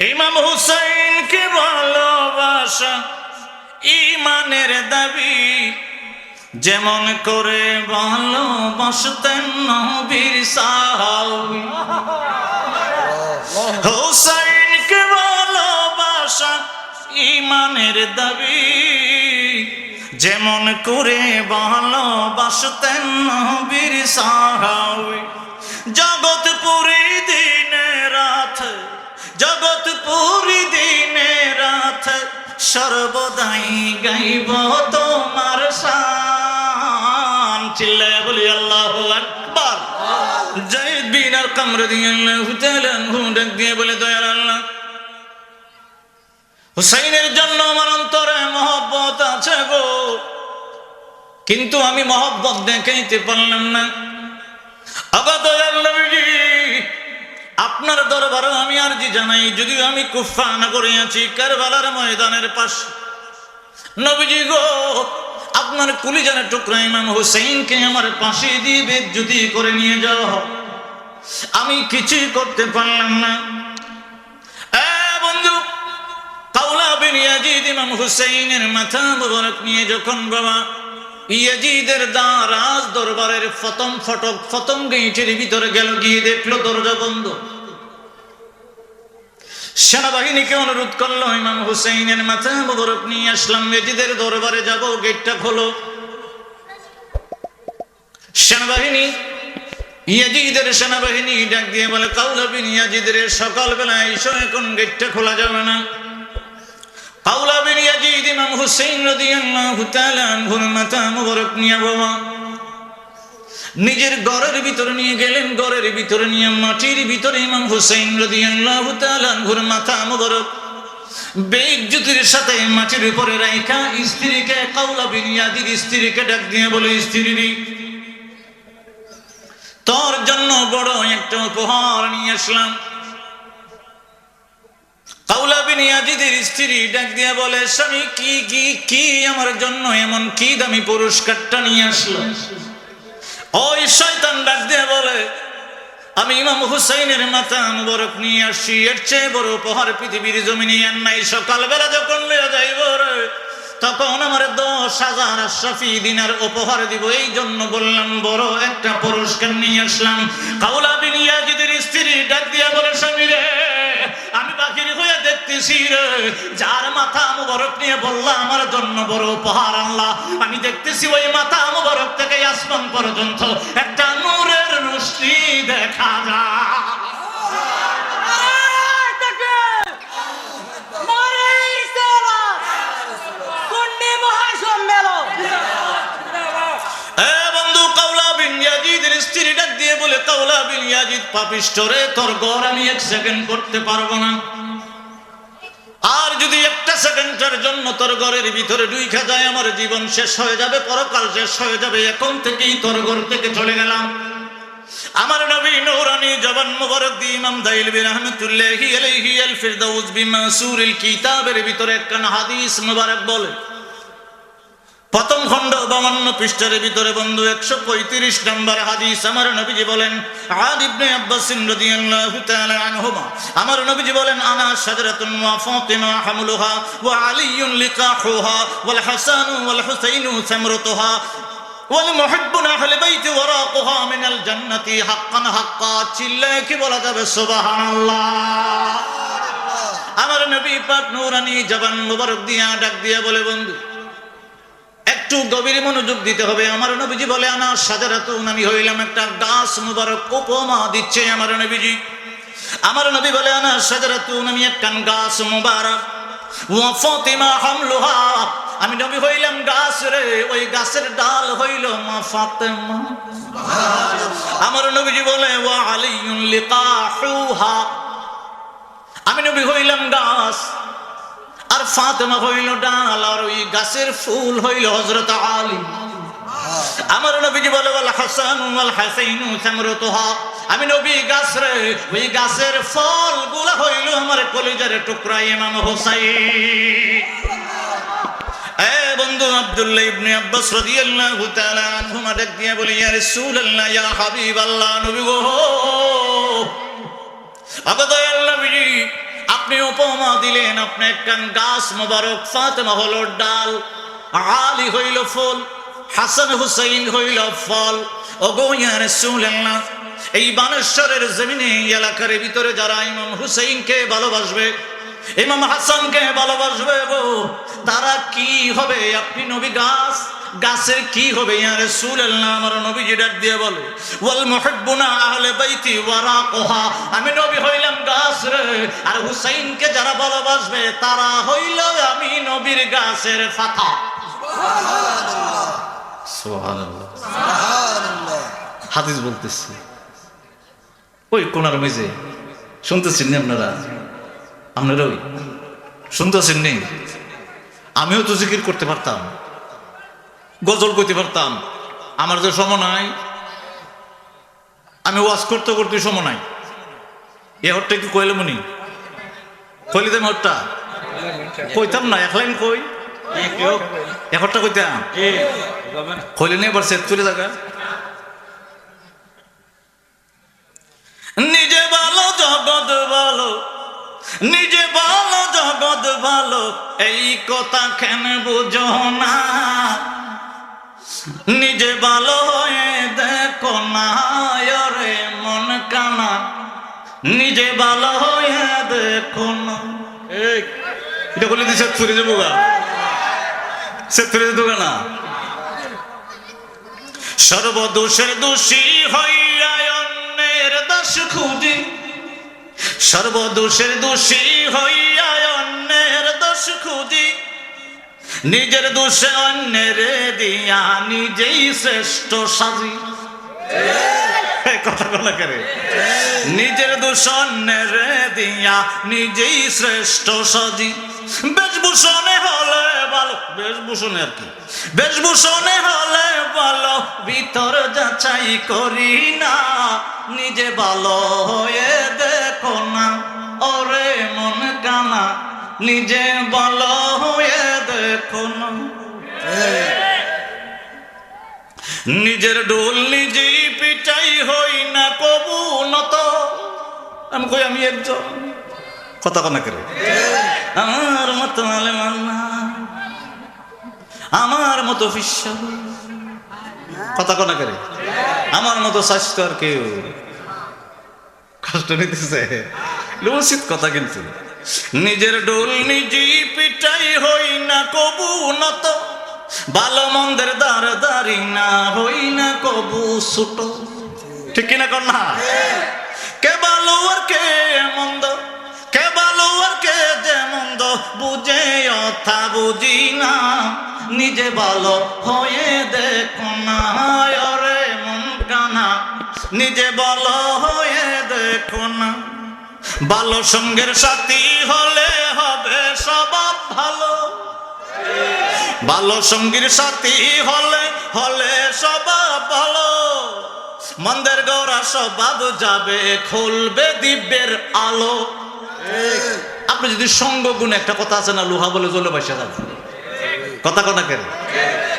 ইমাম হুসাইনকে ভালোবাসা, ইমানের দাবি, যেমন করে ভালোবাসতেন নবীর সাহাবী। হুসাইনকে ভালোবাসা, ইমানের দাবি, যেমন করে ভালোবাসতেন নবীর সাহাবী। সর্বদাই গাইব তোমার চিল্লায় বলি, আল্লাহ আকবার। বিন আর দিয়ে বলে, দয়াল আল্লাহ, হুসাইনের জন্য আমার অন্তরে মহব্বত আছে গো। কিন্তু আমি মহব্বত দেখাইতে পারলাম না। আবার দয়াল আরজি জানাই যদিও আমি কুফা নগরে আছি কারবালার ময়দানের পাশ। নবীজি গো, আপনার কুলিজানের টুকরা ইমাম হুসেইনকে আমার পাশে দিয়ে যদি করে নিয়ে যাওয়া আমি কিছুই করতে পারলাম না। বন্ধু, কাউলা বিন ইয়াজিদ ইমাম হুসেইনের মাথা মোবারক নিয়ে যখন বাবা ইয়াজিদের দা রাজ দরবারের ফতম ফটক, ফতম গেইটের ভিতরে গেল, গিয়ে দেখল দরজা বন্ধ। সেনাবাহিনীকে অনুরোধ করল, ইমাম হুসেইনের মাথা মোবারক নিয়ে আসলাম ইয়াজিদের দরবারে যাব, গেটটা খোলো। সেনাবাহিনী, ইয়াজিদের সেনাবাহিনী ডাক দিয়ে বলে, কাউলা বিন ইয়াজিদের সকালবেলা এসো, এখন গেটটা খোলা যাবে না। কাউলা বিন ইয়াজিদ, ইমাম হুসাইন রাদিয়াল্লাহু তাআলা আনহুর মাথা মুবারক নিয়ে বাবা নিজের ঘরের ভিতরে নিয়ে গেলেন, ঘরের ভিতরে নিয়ে মাটির ভিতরে ইমাম হুসাইন রাদিয়াল্লাহু মাথা মুবারক। স্ত্রী তোর জন্য বড় নিয়ে আসলাম। স্ত্রী ডাক দিয়া বলে, স্বামী, কি কি কি আমার জন্য এমন কি দামি পুরস্কারটা নিয়ে আসলো? ওই শয়তান ডাক দিয়া বলে, আমি ইমাম হুসাইনের মাথা মুবারক নিয়ে আসছি। এর চেয়ে বড় উপহার পৃথিবীর জমিনে আর নাই। সকালবেলা যখন লইয়া যাইব তখন আমার দশ হাজার আশরাফি দিনার উপহার দিব। এই জন্য বললাম, বড় একটা পুরস্কার নিয়ে আসলাম। কাউলা বিন ইয়াজিদের স্ত্রী ডাক দিয়া বলে, স্বামী রে বাকির হয়ে দেখতেছি রে। যার মাথা মুবারক নিয়ে বললাম আমার জন্য বড় উপহার আল্লাহ আমি দেখতেছি ওই মাথা মুবারক থেকে আসমান পর্যন্ত একটা নূরের রশ্মি দেখা যায়। স্ত্রী ডাক দিয়ে বলে তোর গড় আমি এক সেকেন্ড করতে পারব না আর যদি একটা সেকেন্ডের জন্য তোর ঘরের ভিতরে ডুইখা যায়, আমার জীবন শেষ হয়ে যাবে, পরকাল শেষ হয়ে যাবে, এখন থেকেই তোর ঘর থেকে চলে গেলাম। আমার নবী নৌরানি জবান মুবারক দি ইমাম দাইল বিন আহমদুল্লাহি আলাইহি আল ফিরদাউস বিমাসুরিল কিতাবের ভিতরে একখান হাদিস মুবারক বলে। প্রথম খণ্ড বামান্ন পৃষ্ঠার ভিতরে বন্ধু একশো পঁয়ত্রিশ নম্বর হাদিস আমার নবীজি বলেন আদ ইবনে আমার নবীজি বলেন, আনা শাজারাতুন ওয়া হামলুহা ওয়া আলিয়ুন লিকাহুহা ওয়াল হাসানু ওয়াল হুসাইনু সামরতুহা আমার নবী পাক নূরানি জবান মুবারক দিয়া, ডাক দিয়া বলে, বন্ধু একটু গভীরে মনোযোগ দিতে হবে। আমার নবীজি বলে, আনা সাজারাতুন আমি হইলাম একটা গাছ মুবারক উপমা দিচ্ছে আমার নবীজি। আমার নবী বলে, আনা সাজারাতুন আমি একটা গাছ মুবারক। আমি নবী হইলাম গাছ রে, ওই গাছের ডাল হইল মা ফাতেমা। আমার নবীজি বলে, ওয়া লিকাহুহা। আমি নবী হইলাম গাছ আর ফাতেমা হইল ডাল, আর ওই গাছের ফুল হইল হজরত আলী। আমার নবীজি বলে বল হাসান ওয়াল হাসাইনু সামরতুহা। আমি নবী, গাছ রে, ওই গাছের ফলগুলা হইল আমার কলিজার টুকরা ইমাম হোসাইন। এ বন্ধু ইয়া ইয়া নবী গো। আপনি উপমা দিলেন, আপনি একখান গাছ মোবারক, ফাতেমা হলো ডাল, আলী হইল ফুল, হাসান হুসাইন হইল ফল। ও গোয়ার সুল্লাহ এই বানেশ্বরের জমিনে এলাকার ভিতরে যারা ইমাম হুসাইনকে ভালোবাসবে, ইমাম হাসানকে ভালোবাসবে গো, তারা কি হবে? আপনি নবী গাছ গাছের কি হবে? ইয়ার রাসূলুল্লাহ আমার নবী ডাক দিয়ে বলে ওয়াল মুহিব্বুনা আহলে বাইতি ওয়ারাকুহা। আমি নবী হইলাম গাছ রে আর হুসাইনকে যারা ভালোবাসবে তারা হইল আমি নবীর গাছের ফাতা সুবহানাল্লাহ। হাদিস বলতেছি। ওই কোনার মেজে শুনতেছেন নি আপনারা? আপনারা ওই শুনতেছেন নি? আমিও তো জিকির করতে পারতাম। গজল করতে পারতাম। আমার যে সময় নাই। আমি ওয়াজ করতে করতে সময় নাই। এ হটটা কি কইলে মনি? কইলে দেম হটটা কইতাম না, এক লাইন কই? এক হটটা কইতাম? কইলে নিয়ে এবার সেট তুলে জায়গা নিজে ভালো, জগৎ ভালো। নিজে ভালো, জগৎ ভালো। এই কথা কেন বুঝো না? নিজে ভালো হয়ে দেখো না রে মন কানা। নিজে ভালো হয়ে দেখো না। এটা বলে দিছে ফিরে যাব গা। সে ফিরে যাব না। সর্বদোষের দোষী হইয়া দোষ খুঁজি। সর্বদোষের দোষী হইয়া দোষ খুঁজি। নিজের দোষে অন্যের দিয়া নিজেই শ্রেষ্ঠ সাজি। কথা করে নিজের দোষ অন্যের দিয়া নিজেই শ্রেষ্ঠ সাজি। বেশভূষণে হলে ভালো, বেশভূষণে আর কি। বেশভূষণে হলে ভালো, ভিতর যাচাই করি না। নিজে ভালো হয়ে দেখো না, ওরে মন কানা। নিজে ভালো নিজের ডোল নিজেই পিটাই হই না, কবু নত। আমি কই, আমি একজন। কথা কনা করে আমার মতো আলেমান না। আমার মতো ফিস্য কথা কনা করে আমার মতো স্বাস্থ্য আর কেউ। কষ্ট নিতেছে। উচিত কথা কিন্তু। নিজের ডোল নিজেই পিটাই হই না, কবু নত। ভালো মন্দের দ্বার দাঁড়ি না হই না, কবু ছোট। ঠিক কিনা কর না কে ভালো আর কে মন্দ কে ভালো আর কে যে মন্দ বুঝে অথা বুঝি না। নিজে ভালো হয়ে দেখো না রে মন কানা। নিজে ভালো হয়ে দেখো না। ভালো সঙ্গের সাথী হলে হবে স্বভাব ভালো। ভালো সঙ্গীর সাথী হলে হলে স্বভাব ভালো। মন্দের গৌরা স্বভাব যাবে, খুলবে দিব্যের আলো। আপনি যদি সঙ্গ গুণে একটা কথা আছে না, লোহা বলে জ্বলে বসে যাবে। কথা কথা কেন?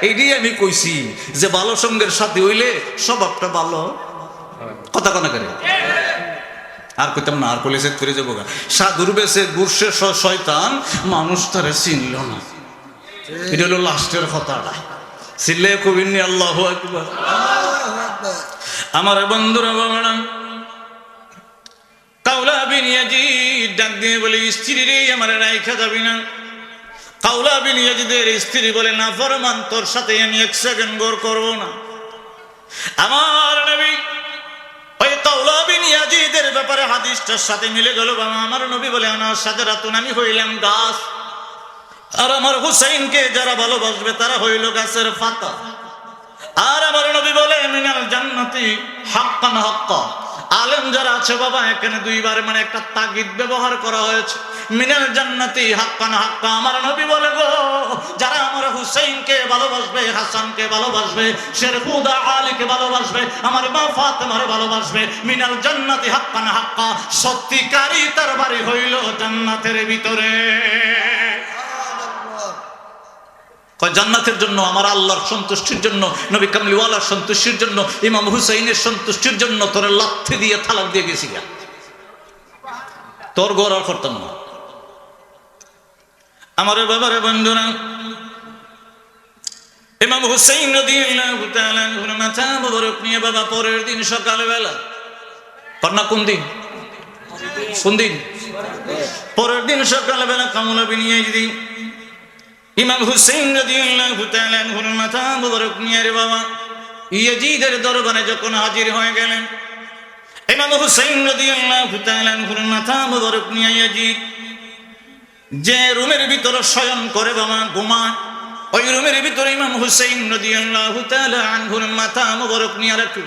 এইটাই আমি কইছি যে ভালো সঙ্গের সাথে হইলে স্বভাবটা ভালো। কথা কথা করে আর কইতাম না, আর কলেজে ফিরে যাব গা। সাধুর বেশে গুরসে শয়তান, মানুষ তারে চিনল না। এটা হলো লাস্টের কথাটা। চিল্লে কবিনি আল্লাহ আকবার। আমার বন্ধুরা, বাবারা, কাউলা বিন ইয়াজিদ ডাক দিয়ে বলে, স্ত্রী রে, আমার রাইখা যাবি না? কাউলা বিন ইয়াজিদের স্ত্রী বলে, না, ফরমান তোর সাথে আমি এক সেকেন্ড গোর করব না। আমার নবী ওই কাউলা বিন ইয়াজিদের ব্যাপারে হাদিসটার সাথে মিলে গেল, বাবা, আমার নবী বলে আমার সাথে রাতুন আমি হইলাম গাছ। আর আমার হুসাইনকে যারা ভালোবাসবে, তারা হইল গাছের ফাতা আর আমার নবী বলে, মিনাল জান্নাতি হাক্কান হাক্কা। আলেম যারা আছে বাবা, এখানে দুইবার মানে একটা তাগিদ ব্যবহার করা হয়েছে। মিনাল জান্নাতি, হাক্কান হাক্কা। আমার নবী বলে গো, যারা আমার হুসাইনকে ভালোবাসবে, হাসানকে ভালোবাসবে শের খুদা আলীকে ভালোবাসবে, আমার মা ফাতেমারে ভালোবাসবে, মিনাল জান্নাতি, হাক্কান হাক্কা, সত্যিকারই তার বাড়ি হইল জান্নাতের ভিতরে। জান্নাতের জন্য, আমার আল্লাহর সন্তুষ্টির জন্য, নবী কামলিওয়ালার সন্তুষ্টির জন্য, ইমাম হুসাইনের সন্তুষ্টির জন্য তোর লাথি দিয়ে থালাক দিয়ে গেছি গা। তোর গড় করতাম না। আমার বাবার, বন্ধুরা, ইমাম হুসাইন মাথা বাবা পরের দিন সকালবেলা কন্যা কোন দিন? কোন দিন? পরের দিন সকালবেলা কামলা বিনিয়ে দিন ইমাম হুসেইন রাদিয়াল্লাহু তাআলা আনহুর মাথা মোবারক নিয়ে রে বাবা, ইয়াজিদের দরবারে যখন হাজির হয়ে গেলেন, ইমাম হুসেইন রাদিয়াল্লাহু তাআলা আনহুর মাথা মোবারক নিয়ে, ইয়াজিদ, যে রুমের ভিতরে শয়ন করে বাবা ঘুমায় ওই রুমের ভিতরে ইমাম হুসেইন রাদিয়াল্লাহু মাথা রাখল।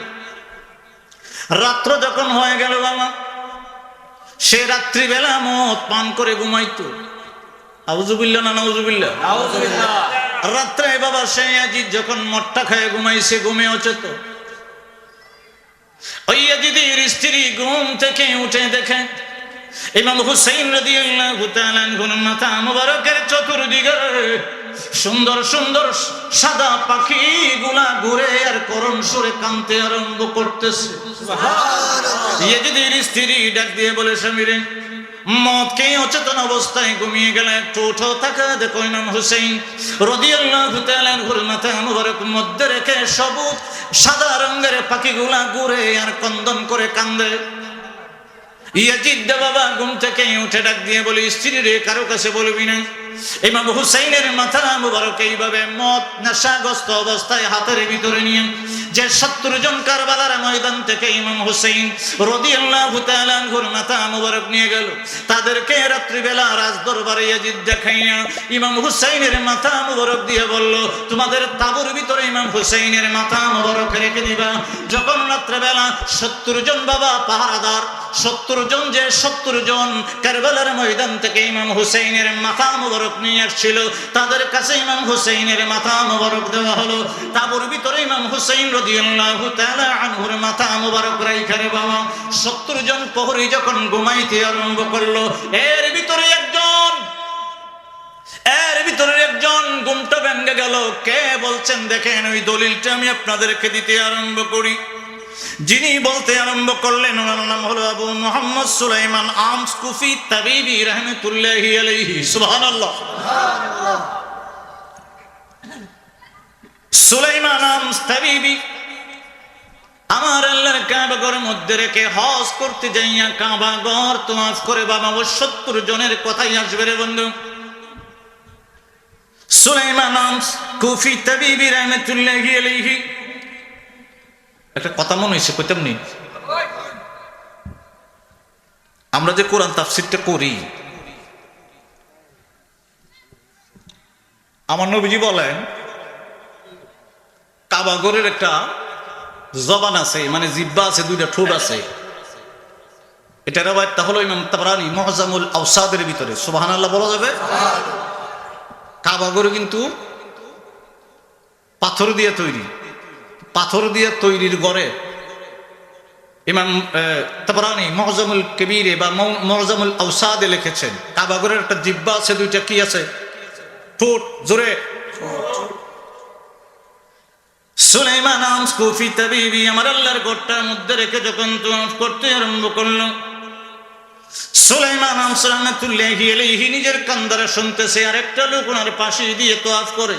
রাত্র যখন হয়ে গেল বাবা, সে রাত্রিবেলা মদ পান করে ঘুমাইতো। আউজুবিল্লা না নাউজুবিল্লা রাত্রে বাবা সে আজিদ যখন মট্টা খায় ঘুমাইছে ঘুমে অচেত ওই আজিদের স্ত্রী ঘুম থেকে উঠে দেখে ইমাম হুসাইন রাদিয়াল্লাহু তাআলা মাথা মুবারকের চতুর্দিকে সুন্দর সুন্দর সাদা পাখি গুলা ঘুরে আর করণ সুরে কানতে আরম্ভ করতেছে। ইয়াজিদের স্ত্রী ডাক দিয়ে বলে স্বামীরে মদ খেয়ে অচেতন অবস্থায় ঘুমিয়ে গেলে একটু উঠো থাকা দেখো ইমাম হুসেইন। রাদিয়াল্লাহু ঘুরে মাথা মুবারক মধ্যে রেখে সবুজ, সাদা রঙের পাখিগুলা ঘুরে আর কন্দন করে কান্দে। ইয়াজিদ বাবা ঘুম থেকে উঠে ডাক দিয়ে বলি, স্ত্রী রে, কারও কাছে বলবি না? ইমাম হুসাইনের মাথা মুবারক এইভাবে মদ, নেশাগ্রস্ত অবস্থায় হাতের ভিতরে নিয়ে যে সত্তর জন কারবালার ময়দান থেকে ইমাম হুসাইন রাদিয়াল্লাহু তাআলা আনহুর মাথা মুবারক নিয়ে গেল। তাদেরকে রাত্রিবেলা রাজ দরবারে ইয়াজিদ দেখাইয়া ইমাম হুসাইনের মাথা মুবারক দিয়ে বলল, তোমাদের তাবুর ভিতরে ইমাম হুসাইনের মাথা মুবারক রেখে দিবা? যখন রাত্রেবেলা সত্তর জন বাবা পাহারাদার, সত্তর জন যে সত্তর জন কারবালার ময়দান থেকে ইমাম হুসাইনের মাথা মুবারক নিয়ে আসছিল, তাদের কাছে ইমাম হুসাইনের মাথা মুবারক দেওয়া হলো। তাবুর ভিতরে ইমাম হুসাইন রাদিয়াল্লাহু তাআলা আনহুর মাথা মুবারক রাইখা রে বাবা। সত্তর জন প্রহরী যখন ঘুমাইতে আরম্ভ করল, এর ভিতরে একজন এর ভিতরে একজন গুমটা ভেঙে গেল। কে বলছেন, দেখেন, ওই দলিলটা আমি আপনাদেরকে দিতে আরম্ভ করি। যিনি বলতে আরম্ভ করলেন, ওনার নাম হলো আবু মোহাম্মদ সুলাইমান আমস কুফি তাবিবি রহমতুল্লাহি আলাইহি। সুবহানাল্লাহ। সুলাইমান আমস তাবিবি। আমার আল্লাহর কাবা ঘরের মধ্যে রেখে হজ করতে যাইয়া কাবা ঘর তোমাফ করে বাবা ও সত্তর জনের কথাই আসবে রে বন্ধু। একটা কথা মনে হয়েছে কইতাম আমরা যে কোরআন তাফসিরটা করি, আমার নবীজি বলেন কাবাগরের একটা জবান আছে মানে জিব্বা আছে, দুইটা ঠোঁট আছে। এটা রেবায়তটা হলো ইমাম তাবরানি মহজামুল আউসাদের ভিতরে। সুবহানাল্লাহ বলা যাবে? কাবাগর কিন্তু পাথর দিয়ে তৈরি। পাথর দিয়ে তৈরির গড়ে। ইমাম তাবরানি মহজামুল কবিরে বা মহজামুল আউসাদে লিখেছেন কাবাগরের একটা জিব্বা আছে, দুইটা কি আছে? ঠোঁট, জোরে। সুলাইমান আমস কুফি তাবিবি, আমার আল্লাহর গোটটার মধ্যে রেখে যখন তুয়াফ করতে আরম্ভ করল সুলাইমান নিজের কান্দারে শুনতেছে আর লোক ওনার পাশে দিয়ে করে।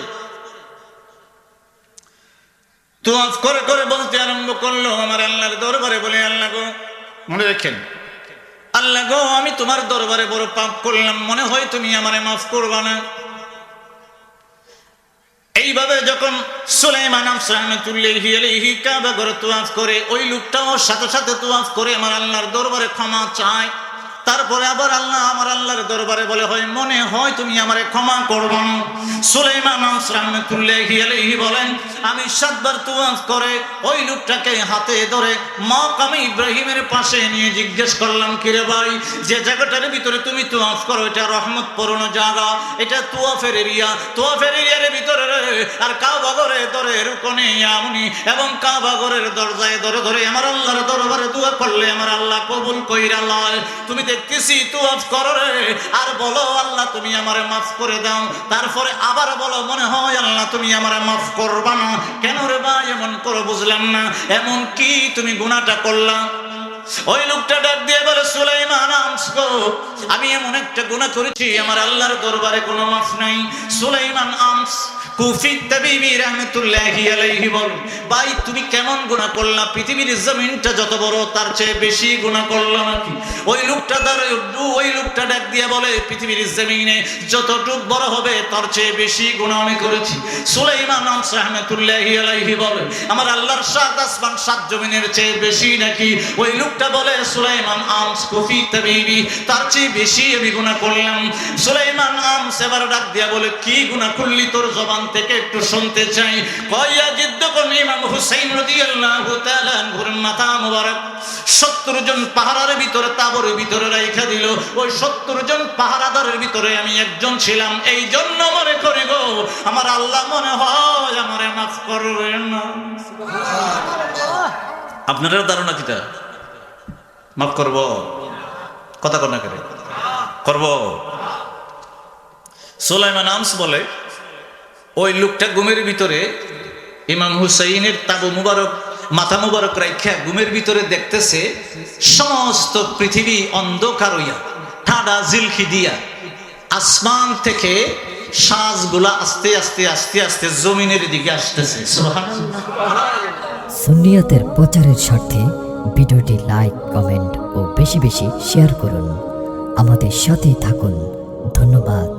করে করে বলতে আরম্ভ করল, আমার আল্লাহর দরবারে বলে, আল্লাহ গো, মনে আল্লাহ গো, আমি তোমার দরবারে বড় পাপ করলাম, মনে হয় তুমি আমারে মাফ করবা না। এইভাবে যখন সুলাইমান আলাইহি কাবা ঘরে তোয়াফ করে, ওই লোকটাও সাথে সাথে তোয়াফ করে, আমার আল্লাহর দরবারে ক্ষমা চায়। তারপরে আবার আল্লাহ আমার আল্লাহর দরবারে বলে, হয়, মনে হয় তুমি আমারে ক্ষমা করব সুলাইমান রহমতুল্লাহি আলাইহি বলেন, আমি সাতবার তুয়াফ করে ওই লোকটাকে হাতে ধরে মাকামে ইব্রাহিমের পাশে নিয়ে জিজ্ঞেস করলাম কিরে ভাই, যে জায়গাটার ভিতরে তুমি তুয়াফ করো, এটা রহমত পূর্ণ জায়গা? এটা তুয়াফের এরিয়া। তুয়াফের এরিয়ার ভিতরে আর কাবাগরে ধরে রুকনে আমনি এবং কাবাগরের দরজায় ধরে ধরে আমার আল্লাহর দরবারে দোয়া করলে আমার আল্লাহ কবুল কইরা লয়। তুমি দেখতেছি তু করো রে। আর বলো, আল্লাহ, তুমি আমারে মাফ করে দাও। তারপরে আবার বলো, মনে হয়, আল্লাহ, তুমি আমারে মাফ করবা না। কেন রে ভাই, এমন করে বুঝলাম না। এমন কি তুমি গুণাটা করলাম ওই লোকটা ডাক দিয়ে বলে, সুলাইমান আমি এমন একটা গুনাহ করেছি, আমার আল্লাহর দরবারে কোনো মাফ নাই। সুলাইমান আমস যতটুক বড় হবে, তার চেয়ে বেশি গুনাহ আমি করেছি। আমার আল্লাহর সাত আসমান, সাত জমিনের চেয়ে বেশি নাকি? ওই লোকটা বলে সুলাইমান আমস কুফি তাবিবি তার চেয়ে বেশি আমি গুনাহ করলাম। সুলাইমান আমস এবার ডাক দিয়া বলে কি গুনাহ করলি তোর জবান থেকে? একটু শুনতে চাই। কয়া জিদ্দ কোন ইমাম হুসাইন রাদিয়াল্লাহু তাআলা আনহুর মাথা মুবারক। 70 জন পাহারার ভিতরে তাবরের ভিতরে রাইখা দিল। ওই 70 জন পাহারাদারের ভিতরে আমি একজন ছিলাম। এই জন্য মনে করি গো আমার আল্লাহ মনে হয় আমারে মাফ করবেন না। আপনারা ধারণা কিটা? মাফ করব। কথা না করে করব। সোলাইমান আমস বলে, ওই লোকটা ঘুমের ভিতরে ইমাম হুসাইনের তাবু মুবারক, মাথা মুবারক রাইখা ঘুমের ভিতরে দেখতেছে, সমস্ত পৃথিবী অন্ধকার হইয়া, ঠাডা জিলখি দিয়া, আসমান থেকে সাজগুলা আস্তে আস্তে আস্তে আস্তে জমিনের দিকে আসতেছে। সুন্নিয়তের প্রচারের স্বার্থে ভিডিওটি লাইক কমেন্ট ও বেশি বেশি শেয়ার করুন। আমাদের সাথেই থাকুন। ধন্যবাদ।